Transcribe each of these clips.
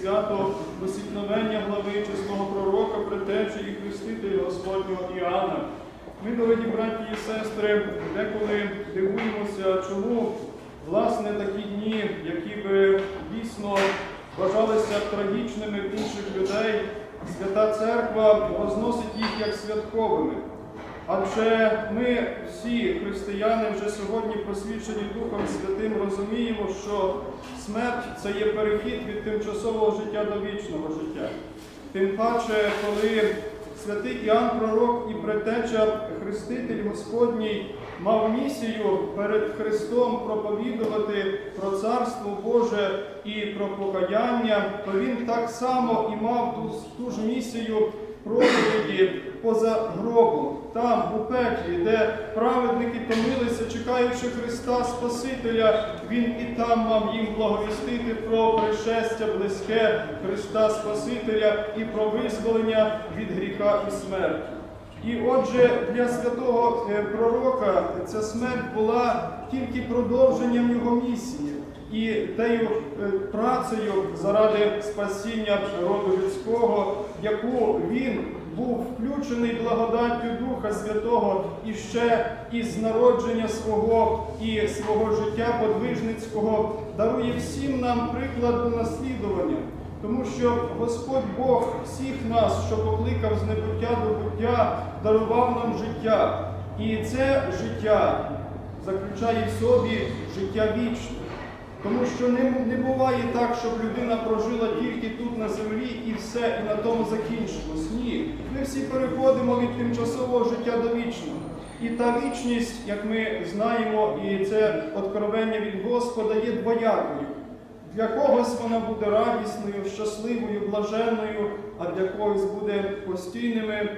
свято усікновення глави чесного пророка, предтечі і хрестителя Господнього Іоанна. Ми, дорогі браті і сестри, деколи дивуємося, чому власне такі дні, які би дійсно вважалися трагічними інших людей, Свята Церква возносить їх як святковими. Адже ми всі християни вже сьогодні просвічені Духом Святим розуміємо, що смерть це є перехід від тимчасового життя до вічного життя. Тим паче, коли святий Іоанн Пророк і предтеча Хреститель Господній мав місію перед Христом проповідувати про Царство Боже і про покаяння, то він так само і мав ту ж місію проповіді поза гробом, там, у пеклі, де праведники томилися, чекаючи Христа Спасителя, він і там мав їм благовістити про пришестя близьке Христа Спасителя і про визволення від гріха і смерті. І отже, для святого е, пророка ця смерть була тільки продовженням його місії і тею е, працею заради спасіння роду людського, яку він був включений благодаттю Духа Святого і ще із народження свого і свого життя подвижницького дарує всім нам прикладу наслідування. Тому що Господь Бог всіх нас, що покликав з небуття до буття, дарував нам життя. І це життя заключає в собі життя вічне. Тому що не, не буває так, щоб людина прожила тільки тут на землі і все, і на тому закінчилось. Ні. Ми всі переходимо від тимчасового життя до вічного. І та вічність, як ми знаємо, і це откровення від Господа є двоякою. Для когось вона буде радісною, щасливою, блаженною, а для когось буде постійними,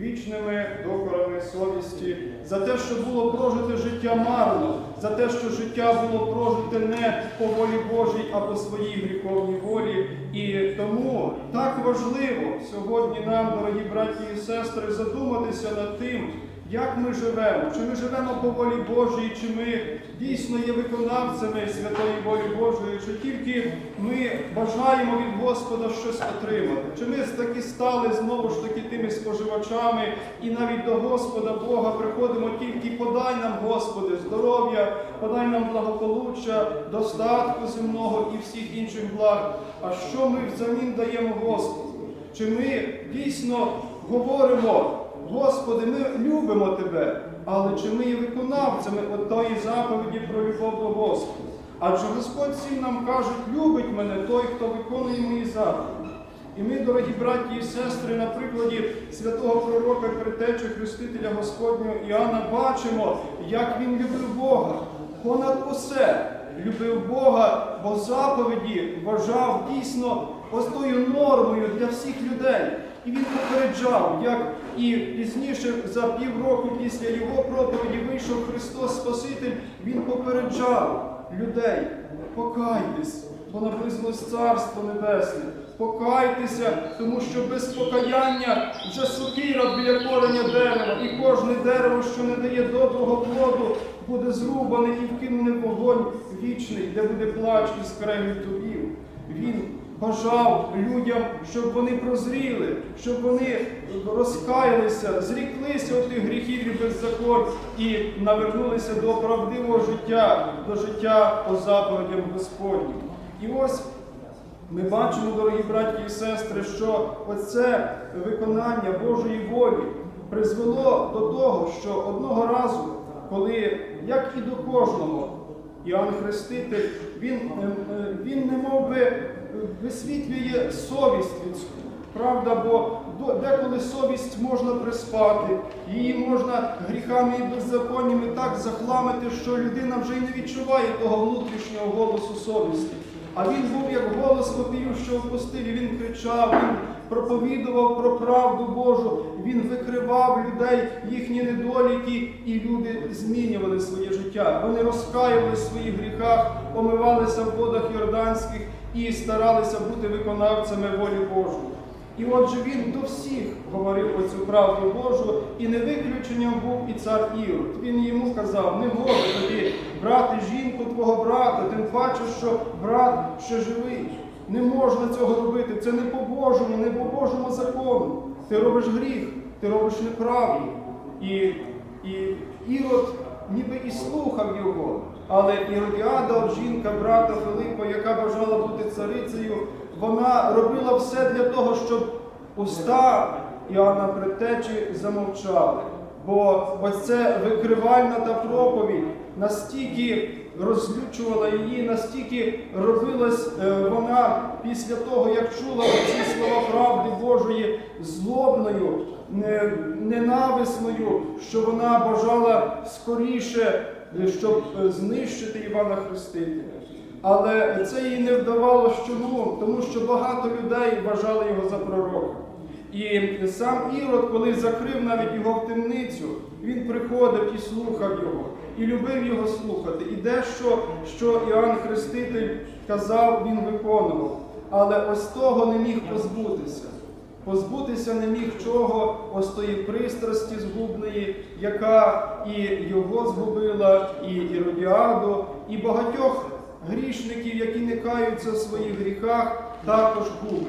вічними докорами совісті за те, що було прожите життя марно, за те, що життя було прожите не по волі Божій, а по своїй гріховній волі. І тому так важливо сьогодні нам, дорогі браті і сестри, задуматися над тим. Як ми живемо? Чи ми живемо по волі Божій, чи ми дійсно є виконавцями святої волі Божої, чи тільки ми бажаємо від Господа щось отримати? Чи ми таки стали знову ж таки тими споживачами і навіть до Господа Бога приходимо тільки подай нам, Господи, здоров'я, подай нам благополуччя, достатку земного і всіх інших благ. А що ми взамін даємо Господу? Чи ми дійсно говоримо? Господи, ми любимо Тебе, але чи ми є виконавцями от тої заповіді про любов до Господа? Адже Господь всім нам каже, любить мене той, хто виконує мої заповіді. І ми, дорогі браті і сестри, на прикладі святого пророка і Хрестителя Господнього Іоанна бачимо, як він любив Бога. Понад усе любив Бога, бо заповіді вважав дійсно ось нормою для всіх людей. І він попереджав, як і пізніше, за півроку після його проповіді вийшов Христос Спаситель, він попереджав людей, покайтесь, бо наблизилось Царство Небесне. Покайтеся, тому що без покаяння вже сокира біля кореня дерева, і кожне дерево, що не дає доброго плоду, буде зрубане і вкинене вогонь вічний, де буде плач і скрегіт зубів. Він бажав людям, щоб вони прозріли, щоб вони розкаялися, зріклися від тих гріхів і беззаконь і навернулися до правдивого життя, до життя по заповідям Господнім. І ось ми бачимо, дорогі браті і сестри, що оце виконання Божої волі призвело до того, що одного разу, коли, як і до кожного, Іоанн Хреститель, він, е, е, він не мов би висвітлює совість людську. Правда, бо деколи совість можна приспати, її можна гріхами і беззаконнями так захламити, що людина вже й не відчуває того внутрішнього голосу совісті. А він був як голос вопію, що в пустелі, він кричав, він проповідував про правду Божу, він викривав людей, їхні недоліки, і люди змінювали своє життя. Вони розкаювалися в своїх гріхах, помивалися в водах Йорданських і старалися бути виконавцями волі Божої. І отже, він до всіх говорив оцю правду Божу, і не виключенням був і цар Ірод. Він йому казав, не може тобі брати жінку твого брата, тим паче, що брат ще живий. Не можна цього робити. Це не по-божому, не по Божому закону. Ти робиш гріх, ти робиш неправду. І, і Ірод ніби і слухав його. Але Іродіада, жінка брата Филипа, яка бажала бути царицею, вона робила все для того, щоб уста Іоанна Предтечі замовчали. Бо ось це викривальна та проповідь настільки розлючувала її, настільки робилась е, вона після того, як чула ці слова правди Божої злобною, ненависною, що вона бажала скоріше, е, щоб е, знищити Івана Хрестителя. Але це їй не вдавалося чому? Тому що багато людей вважали його за пророка. І сам Ірод, коли закрив навіть його в темницю, він приходив і слухав його, і любив його слухати. І дещо, що Іоанн Хреститель казав, він виконував. Але ось того не міг позбутися. Позбутися не міг чого, ось тої пристрасті згубної, яка і його згубила, і Іродіаду, і багатьох грішників, які не каються в своїх гріхах, також губить.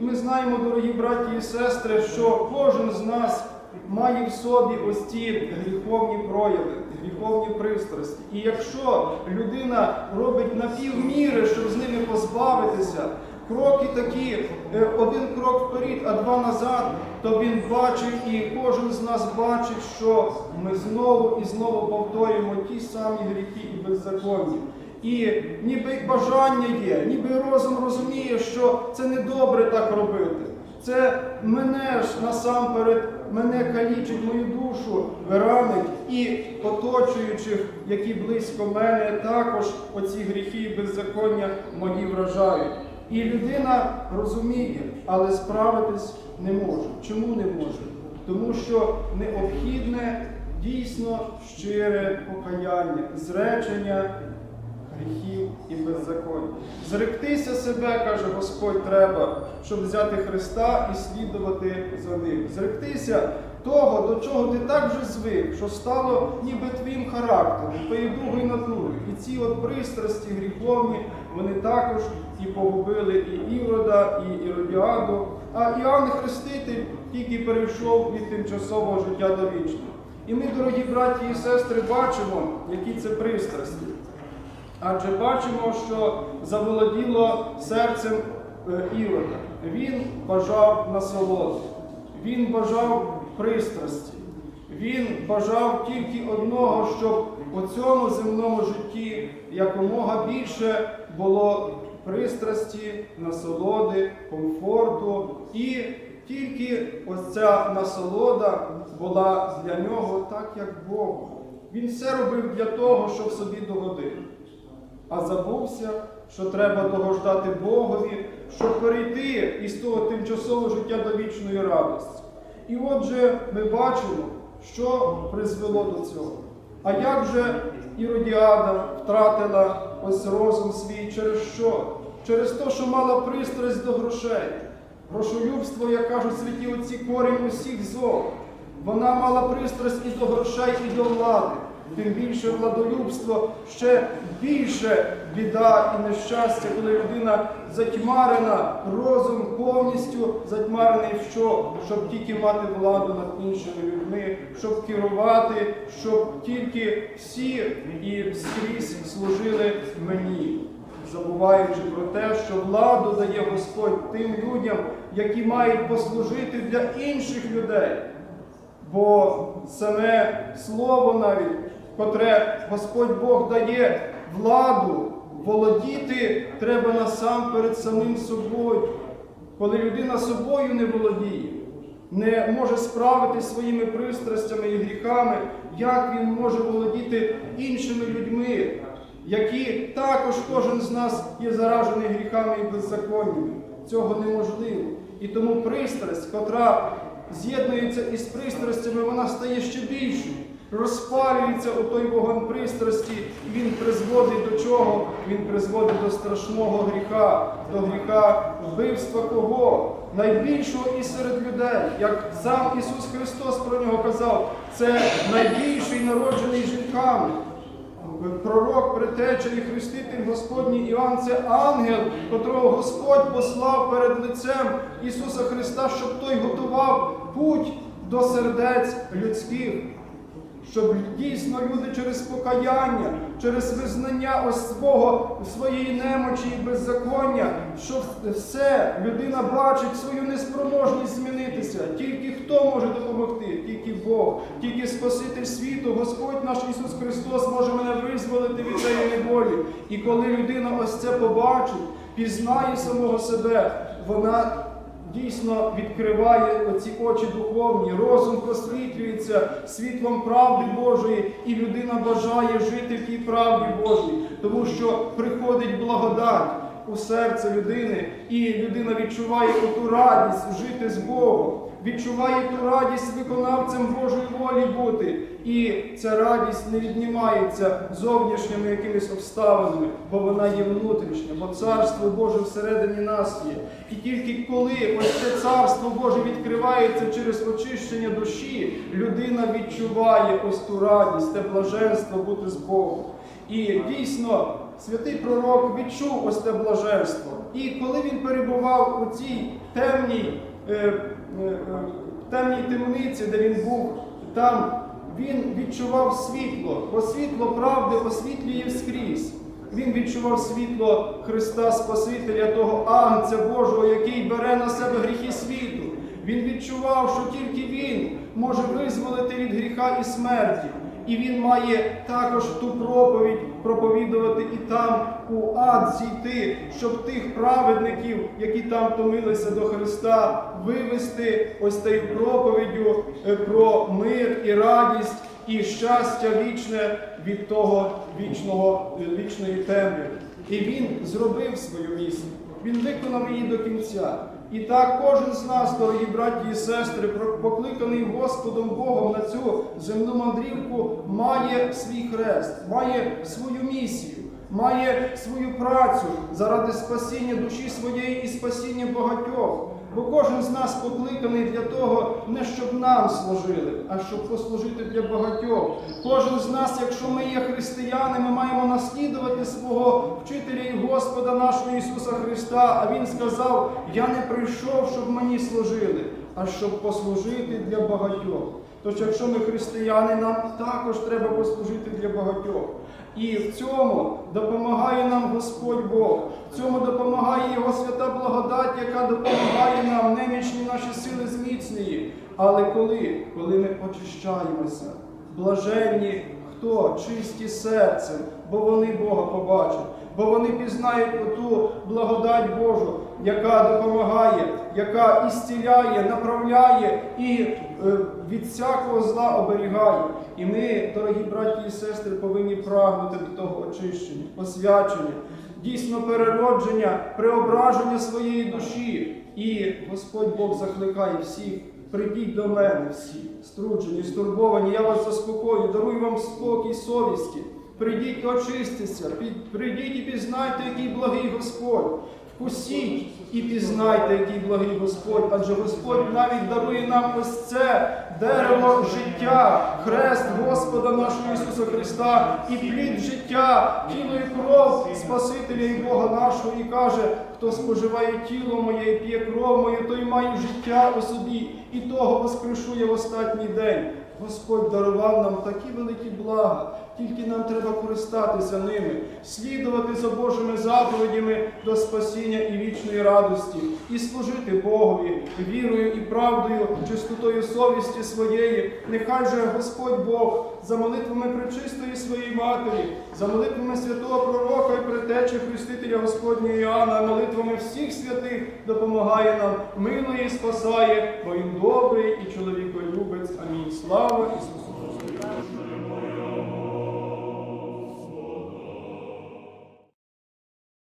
І ми знаємо, дорогі браті і сестри, що кожен з нас має в собі ось ці гріховні прояви, гріховні пристрасті. І якщо людина робить на півміри, щоб з ними позбавитися, кроки такі, е, один крок вперед, а два назад, то він бачить, і кожен з нас бачить, що ми знову і знову повторюємо ті самі гріхи і беззаконня. І ніби бажання є, ніби розум розуміє, що це не добре так робити. Це мене ж насамперед, мене калічить мою душу, ранить і оточуючих, які близько мене, також оці гріхи і беззаконня мої вражають. І людина розуміє, але справитись не може. Чому не може? Тому що необхідне дійсно щире покаяння, зречення гріхів і беззаконня. Зректися себе, каже Господь, треба, щоб взяти Христа і слідувати за ним. Зректися того, до чого ти так вже звик, що стало ніби твоїм характером, твоєю другою натурою. І ці от пристрасті гріховні, вони також і погубили і Ірода, і Іродіаду. А Іоанн Хреститель тільки перейшов від тимчасового життя до вічного. І ми, дорогі браті і сестри, бачимо, які це пристрасті. Адже бачимо, що заволоділо серцем е, Ірода. Він бажав насолоди, він бажав пристрасті, він бажав тільки одного, щоб у цьому земному житті якомога більше було пристрасті, насолоди, комфорту. І тільки ось ця насолода була для нього так, як Богу. Він все робив для того, щоб собі догодити а забувся, що треба догождати Богові, щоб перейти із того тимчасового життя до вічної радості. І отже, ми бачимо, що призвело до цього. А як же Іродіада втратила ось розум свій через що? Через те, що мала пристрасть до грошей. Грошолюбство, як кажуть святі отці, корінь усіх зол. Вона мала пристрасть і до грошей, і до влади. Тим більше владолюбство, ще більше біда і нещастя, коли людина затьмарена, розум повністю затьмарений що? Щоб тільки мати владу над іншими людьми, щоб керувати, щоб тільки всі і скрізь служили мені, забуваючи про те, що владу дає Господь тим людям, які мають послужити для інших людей. Бо саме слово навіть, котре Господь Бог дає владу, володіти треба насамперед самим собою. Коли людина собою не володіє, не може справитися своїми пристрастями і гріхами, як він може володіти іншими людьми, які також кожен з нас є заражений гріхами і беззаконнями. Цього неможливо. І тому пристрасть, котра з'єднується із пристрастями, вона стає ще більшою. Розпалюється у той вогонь пристрасті, і він призводить до чого? Він призводить до страшного гріха, до гріха вбивства кого? найбільшого і серед людей, як сам Ісус Христос про нього казав, це найбільший народжений жінками. Пророк, предтеча і хреститель Господній Іоанн це ангел, котрого Господь послав перед лицем Ісуса Христа, щоб той готував путь до сердець людських. Щоб дійсно люди через покаяння, через визнання ось свого, своєї немочі і беззаконня, що все людина бачить свою неспроможність змінитися. Тільки хто може допомогти? Тільки Бог, тільки Спаситель світу, Господь наш Ісус Христос може мене визволити від цієї неволі. І коли людина ось це побачить, пізнає самого себе, вона дійсно відкриває оці очі духовні, розум просвітлюється світлом правди Божої, і людина бажає жити в тій правді Божій, тому що приходить благодать у серце людини, і людина відчуває оту радість жити з Богом, відчуває ту радість виконавцем Божої волі бути. І ця радість не віднімається зовнішніми якимись обставинами, бо вона є внутрішня, бо царство Боже всередині нас є. І тільки коли ось це царство Боже відкривається через очищення душі, людина відчуває ось ту радість, те блаженство бути з Богом. І дійсно, святий пророк відчув ось те блаженство. І коли він перебував у цій темній, е, темній темниці, де він був, там він відчував світло, бо світло правди освітлює скрізь. Він відчував світло Христа Спасителя, того Агнця Божого, який бере на себе гріхи світу. Він відчував, що тільки Він може визволити від гріха і смерті. І він має також ту проповідь проповідувати і там у ад зійти, щоб тих праведників, які там томилися до Христа, вивести ось тією проповіддю е, про мир і радість і щастя вічне від того вічного, е, вічної темряви. І він зробив свою місію. Він виконав її до кінця. І так кожен з нас, дорогі браті і сестри, покликаний Господом Богом на цю земну мандрівку, має свій хрест, має свою місію, має свою працю заради спасіння душі своєї і спасіння багатьох. Бо кожен з нас покликаний для того, не щоб нам служили, а щоб послужити для багатьох. Кожен з нас, якщо ми є християни, ми маємо наслідувати свого вчителя і Господа нашого Ісуса Христа. А Він сказав: Я не прийшов, щоб мені служили, а щоб послужити для багатьох. Тож, якщо ми християни, нам також треба послужити для багатьох. І в цьому допомагає нам Господь Бог, в цьому допомагає Його свята благодать, яка допомагає нам немічні наші сили зміцнює. Але коли? Коли ми очищаємося, блаженні, хто чисті серцем, бо вони Бога побачать, бо вони пізнають оту благодать Божу, яка допомагає, яка ісціляє, направляє і від всякого зла оберігає. І ми, дорогі браті і сестри, повинні прагнути до того очищення, освячення, дійсно переродження, преображення своєї душі. І Господь Бог закликає всіх. Прийдіть до мене всі, струджені, стурбовані, я вас заспокою, дарую вам спокій совісті. Прийдіть і очистіться, прийдіть і пізнайте, який благий Господь. Вкусіть і пізнайте, який благий Господь, адже Господь навіть дарує нам ось це дерево життя, хрест Господа нашого Ісуса Христа і плід життя, тіло і кров Спасителя і Бога нашого, і каже, хто споживає тіло моє і п'є кров мою, той має життя у собі, і того воскрешу я в останній день. Господь дарував нам такі великі блага, тільки нам треба користатися ними, слідувати за Божими заповідями до спасіння і вічної радості, і служити Богові вірою і правдою, чистотою совісті своєї. Нехай же Господь Бог за молитвами пречистої своєї матері, за молитвами святого пророка і предтечі Хрестителя Господнього Іоанна, молитвами всіх святих допомагає нам, милує і спасає, бо він добрий і чоловіколюбець. Амінь. Слава Ісусу!